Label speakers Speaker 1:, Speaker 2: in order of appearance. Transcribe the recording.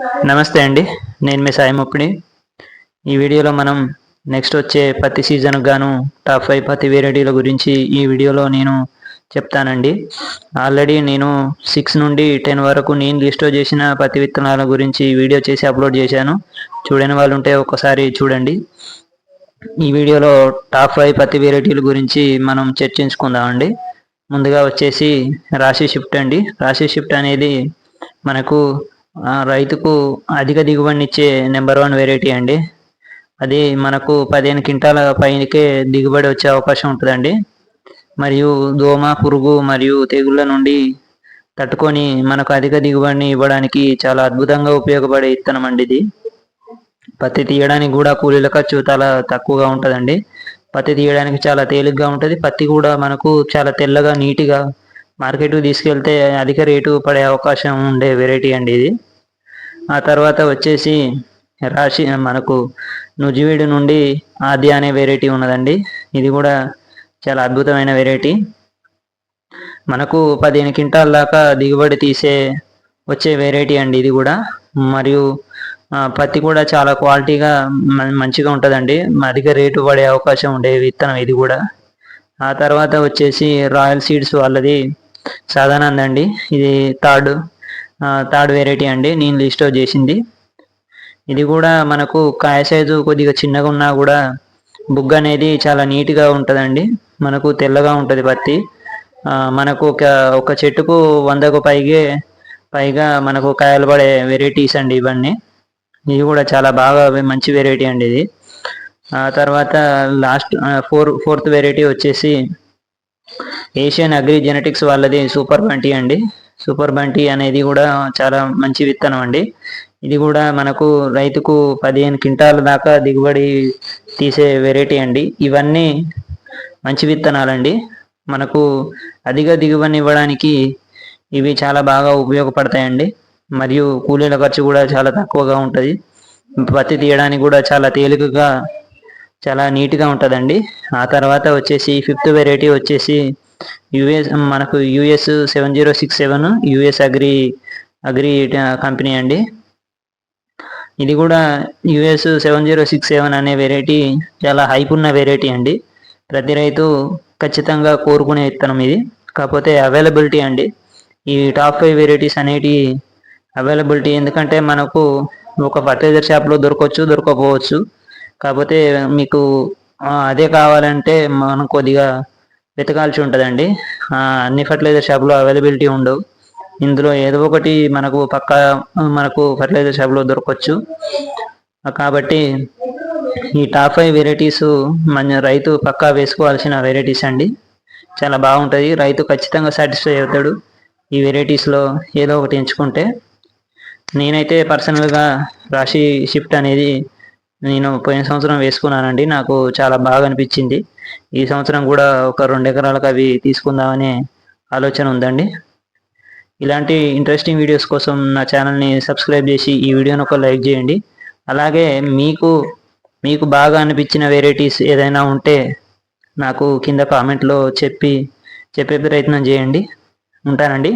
Speaker 1: నమస్తే అండి. నేను మీ సాయి ముప్పిడి ఈ వీడియోలో మనం నెక్స్ట్ వచ్చే పత్తి సీజన్కి గాను టాప్ ఫైవ్ పత్తి వెరైటీల గురించి ఈ వీడియోలో నేను చెప్తానండి. ఆల్రెడీ నేను సిక్స్ నుండి టెన్ వరకు నేను లిస్ట్ చేసిన పత్తి విత్తనాల గురించి వీడియో చేసి అప్లోడ్ చేశాను. చూడని వాళ్ళు ఉంటే ఒకసారి చూడండి. ఈ వీడియోలో టాప్ ఫైవ్ పత్తి వెరైటీల గురించి మనం చర్చించుకుందామండి. ముందుగా వచ్చేసి రాశి షిఫ్ట్ అండి. రాశి షిఫ్ట్ అనేది మనకు రైతుకు అధిక దిగుబడినిచ్చే నెంబర్ వన్ వెరైటీ అండి. అది మనకు పదిహేను క్వింటాల పైనకే దిగుబడి వచ్చే అవకాశం ఉంటుందండి. మరియు దోమ పురుగు మరియు తెగుళ్ళ నుండి తట్టుకొని మనకు అధిక దిగుబడిని ఇవ్వడానికి చాలా అద్భుతంగా ఉపయోగపడే ఇత్తనం అండి ఇది. పత్తి తీయడానికి కూడా కూలీల ఖర్చు చాలా తక్కువగా ఉంటుందండి. పత్తి తీయడానికి చాలా తేలిగ్గా ఉంటుంది. పత్తి కూడా మనకు చాలా తెల్లగా నీటిగా మార్కెట్కి తీసుకెళ్తే అధిక రేటు పడే అవకాశం ఉండే వెరైటీ అండి ఇది. ఆ తర్వాత వచ్చేసి రాశి మనకు నుజివీడు నుండి ఆది అనే వెరైటీ ఉన్నదండి. ఇది కూడా చాలా అద్భుతమైన వెరైటీ. మనకు పదిహేను క్వింటాల్ దాకా దిగుబడి తీసే వచ్చే వెరైటీ అండి ఇది కూడా. మరియు పత్తి కూడా చాలా క్వాలిటీగా మంచిగా ఉంటుందండి. అధిక రేటు పడే అవకాశం ఉండే విత్తనం ఇది కూడా. ఆ తర్వాత వచ్చేసి రాయల్ సీడ్స్ వాళ్ళది సాధారణంగా అండి ఇది థర్డ్ థర్డ్ వెరైటీ అండి నేను లిస్ట్ చేసింది. ఇది కూడా మనకు కాయ సైజు కొద్దిగా చిన్నగా ఉన్నా కూడా బుగ్గ అనేది చాలా నీట్గా ఉంటుందండి. మనకు తెల్లగా ఉంటుంది పత్తి. మనకు ఒక ఒక చెట్టుకు వందకు పైగే పైగా మనకు కాయలు పడే వెరైటీస్ అండి ఇవన్నీ. ఇది కూడా చాలా బాగా మంచి వెరైటీ అండి ఇది. ఆ తర్వాత లాస్ట్ ఫోర్ ఫోర్త్ వెరైటీ వచ్చేసి ఏషియన్ అగ్రి జెనెటిక్స్ వాళ్ళది సూపర్ బంటీ అండి. సూపర్ బంటి అనేది కూడా చాలా మంచి విత్తనం అండి. ఇది కూడా మనకు రైతుకు పదిహేను క్వింటాల దాకా దిగుబడి తీసే వెరైటీ అండి. ఇవన్నీ మంచి విత్తనాలండి. మనకు అధిక దిగుబడిని ఇవ్వడానికి ఇవి చాలా బాగా ఉపయోగపడతాయండి. మరియు కూలీల ఖర్చు కూడా చాలా తక్కువగా ఉంటుంది. పత్తి తీయడానికి కూడా చాలా తేలికగా చాలా నీట్గా ఉంటుందండి. ఆ తర్వాత వచ్చేసి ఫిఫ్త్ వెరైటీ వచ్చేసి యుఎస్ మనకు US seven zero six seven US agri agri company అండి. ఇది కూడా US seven zero six seven అనే వెరైటీ చాలా హైప్ ఉన్న వెరైటీ అండి. ప్రతి రైతు ఖచ్చితంగా కోరుకునే విత్తనం ఇది. కాకపోతే అవైలబిలిటీ అండి. ఈ టాప్ ఫైవ్ వెరైటీస్ అనేటి అవైలబిలిటీ ఎందుకంటే మనకు ఒక ఫర్టిలైజర్ షాప్లో దొరకవచ్చు దొరకకపోవచ్చు. కాకపోతే మీకు అదే కావాలంటే మనం కొద్దిగా వెతకాల్సి ఉంటుందండి. అన్ని ఫర్టిలైజర్ షాప్లో అవైలబిలిటీ ఉండవు. ఇందులో ఏదో ఒకటి మనకు పక్క మనకు ఫర్టిలైజర్ షాప్లో దొరకవచ్చు కాబట్టి ఈ టాప్ ఫైవ్ వెరైటీస్ మన రైతు పక్కా వేసుకోవాల్సిన వెరైటీస్ అండి. చాలా బాగుంటుంది. రైతు ఖచ్చితంగా సాటిస్ఫై అవుతాడు ఈ వెరైటీస్లో ఏదో ఒకటి ఎంచుకుంటే. నేనైతే పర్సనల్గా రాశి షిఫ్ట్ అనేది నేను పోయిన సంవత్సరం వేసుకున్నానండి. నాకు చాలా బాగా అనిపించింది. ఈ సంవత్సరం కూడా ఒక రెండు ఎకరాలకు అవి తీసుకుందామనే ఆలోచన ఉందండి. ఇలాంటి ఇంట్రెస్టింగ్ వీడియోస్ కోసం నా ఛానల్ని సబ్స్క్రైబ్ చేసి ఈ వీడియోని ఒక లైక్ చేయండి. అలాగే మీకు మీకు బాగా అనిపించిన వెరైటీస్ ఏదైనా ఉంటే నాకు కింద కామెంట్లో చెప్పి చెప్పే ప్రయత్నం చేయండి. ఉంటానండి.